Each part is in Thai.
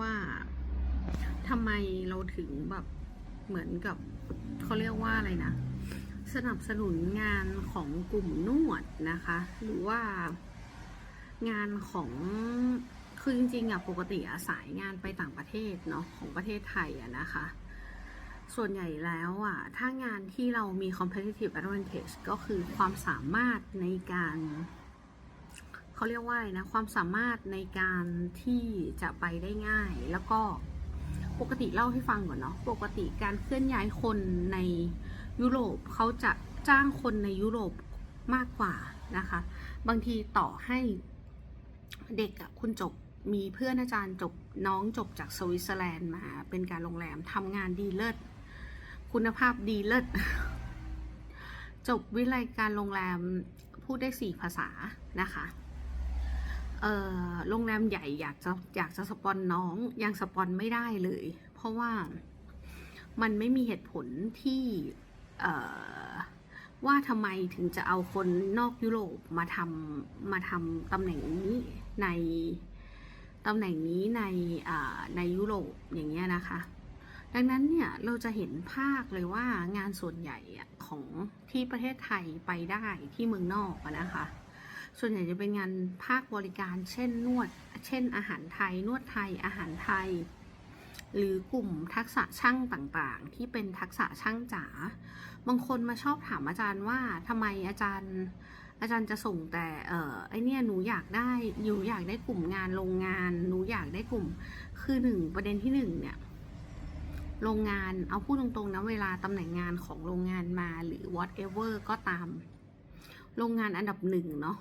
ว่าทำไมเราถึงแบบเหมือนกับเขาเรียกว่าอะไรนะ สนับสนุนงานของกลุ่มนวดนะคะ หรือว่างานของคือจริงๆอะปกติอะสายงานไปต่างประเทศเนาะของประเทศไทยอะนะคะ ส่วนใหญ่แล้วอะถ้างานที่เรามี competitive advantage ก็คือความสามารถในการ เขาเรียกว่านะความสามารถในการที่จะไปได้ง่าย แล้วก็ปกติเล่าให้ฟังก่อนเนาะปกติการเคลื่อนย้ายคนในยุโรปเขาจะจ้างคนในยุโรปมากกว่านะคะ บางทีต่อให้เด็กอะคุณจบมีเพื่อนอาจารย์จบน้องจบจากสวิตเซอร์แลนด์มาเป็นการโรงแรมทำงานดีเลิศคุณภาพดีเลิศจบวิไลการโรงแรมพูดได้สี่ภาษานะคะ โรงแรมใหญ่อยากจะอยากจะสปอนน้องยังสปอนไม่ได้เลย เพราะว่ามันไม่มีเหตุผลที่เว่าทำไมถึงจะเอาคนนอกยุโรปมาทำมาทำตำแหน่งนี้ในตำแหน่งนี้ในในยุโรปอย่างเงี้ยนะคะ ดังนั้นเนี่ยเราจะเห็นภาคเลยว่างานส่วนใหญ่ของที่ประเทศไทยไปได้ที่เมืองนอกนะคะ ส่วนใหญ่จะเป็นงานภาคบริการ เช่นนวด เช่น อาหารไทย นวดไทย อาหารไทย หรือกลุ่มทักษะช่างต่างๆ ที่เป็นทักษะช่างจ๋า บางคนมาชอบถามอาจารย์ว่าทำไมอาจารย์ อาจารย์จะส่งแต่ เออไอเนี่ยหนูอยากได้หนูอยากได้กลุ่มงานโรงงาน หนูอยากได้กลุ่ม คือหนึ่งประเด็นที่หนึ่งเนี่ยโรงงานเอาพูดตรงๆนะเวลาตำแหน่งงานของโรงงานมาหรือ whatever ก็ตาม โรงงานอันดับหนึ่งเนาะ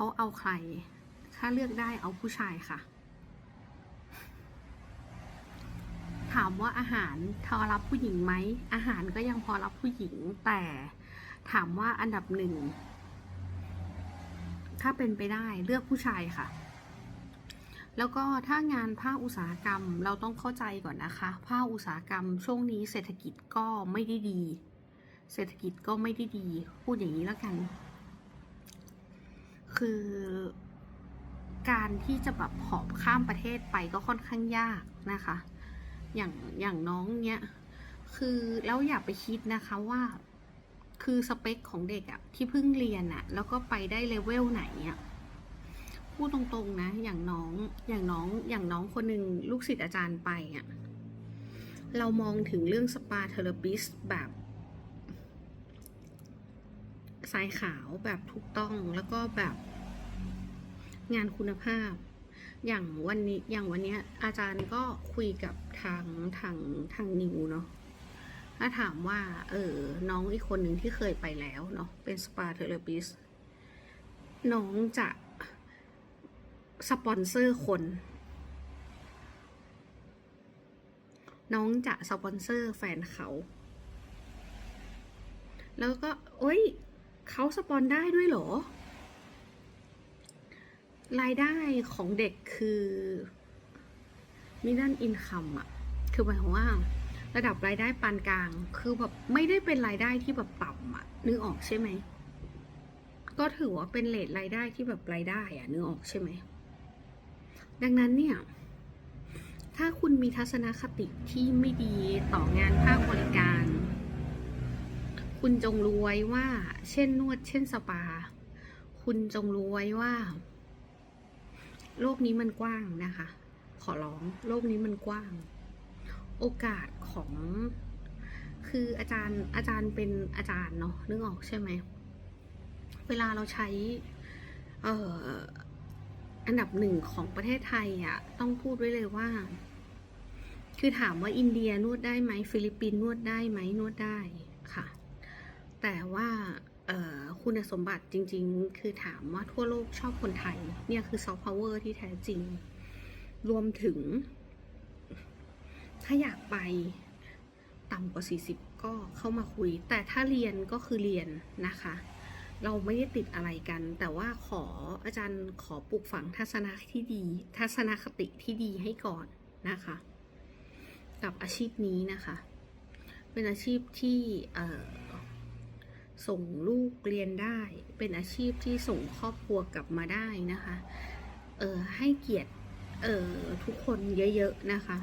เขาเอาใคร ถ้าเลือกได้เอาผู้ชายค่ะ ถามว่าอาหารพอรับผู้หญิงไหม อาหารก็ยังพอรับผู้หญิง แต่ถามว่าอันดับหนึ่ง ถ้าเป็นไปได้เลือกผู้ชายค่ะแล้วก็ถ้างานภาคอุตสาหกรรมเราต้องเข้าใจก่อนนะคะ ภาคอุตสาหกรรมช่วงนี้เศรษฐกิจก็ไม่ได้ดี เศรษฐกิจก็ไม่ได้ดี พูดอย่างนี้แล้วกัน คือการที่จะแบบหอบข้ามประเทศไปก็ค่อนข้างยากนะคะ อย่างอย่างน้องเนี้ยคือแล้วอย่าไปคิดนะคะว่า คือสเปคของเด็กอะที่เพิ่งเรียนอะแล้วก็ไปได้เลเวลไหนอะพูดตรงๆนะ อย่างน้องอย่างน้องอย่างน้องคนหนึ่งลูกศิษย์อาจารย์ไปอะเรามองถึงเรื่องสปาเทอราปิสแบบ สายขาวแบบถูกต้องแล้วก็แบบงานคุณภาพ อย่างวันนี้อย่างวันเนี้ยอาจารย์ก็คุยกับทางทางทางนิวเนาะถ้าถามว่า เออ น้องอีกคนหนึ่งที่เคยไปแล้วเนาะเป็นสปาเทอราปิสน้องจะสปอนเซอร์คน น้องจะสปอนเซอร์แฟนเขา แล้วก็ โอ้ย เขาสปอนได้ด้วยเหรอ รายได้ของเด็กคือมิดันอินคัมอะคือหมายความว่าระดับรายได้ปานกลาง คือแบบไม่ได้เป็นรายได้ที่แบบต่ำอะนึกออกใช่ไหม ก็ถือว่าเป็นเลทรายได้ที่แบบรายได้อะนึกออกใช่ไหม ดังนั้นเนี่ย ถ้าคุณมีทัศนคติที่ไม่ดีต่องานภาคบริการ คุณจงรู้ไว้ว่า เช่นนวด เช่นสปา คุณจงรู้ไว้ว่า โลกนี้มันกว้างนะคะ ขอร้อง โลกนี้มันกว้าง โอกาสของ คืออาจารย์อาจารย์เป็นอาจารย์เนาะนึกออกใช่ไหม เวลาเราใช้ เอ่ออันดับหนึ่งของประเทศไทยอะ่ะ ต้องพูดไว้เลยว่า คือถามว่าอินเดียนวดได้ไหม ฟิลิปปินส์นวดได้ไหมนวดได้ค่ะ แต่ว่าคุณสมบัติจริงๆ คือถามว่าทั่วโลกชอบคนไทย เนี่ยคือซอฟต์พาวเวอร์ที่แท้จริง รวมถึง ถ้าอยากไปต่ำกว่า 40 ก็เข้ามาคุย แต่ถ้าเรียนก็คือเรียนนะคะ เราไม่ได้ติดอะไรกัน แต่ว่าขออาจารย์ขอปลูกฝังทัศนะที่ดี ทัศนคติที่ดีให้ก่อนนะคะ กับอาชีพนี้นะคะ เป็นอาชีพที่เอ่อ ส่งลูกเรียนได้ เป็นอาชีพที่ส่งครอบครัวกลับมาได้นะคะ เออให้เกียรติเออทุกคนเยอะๆนะคะ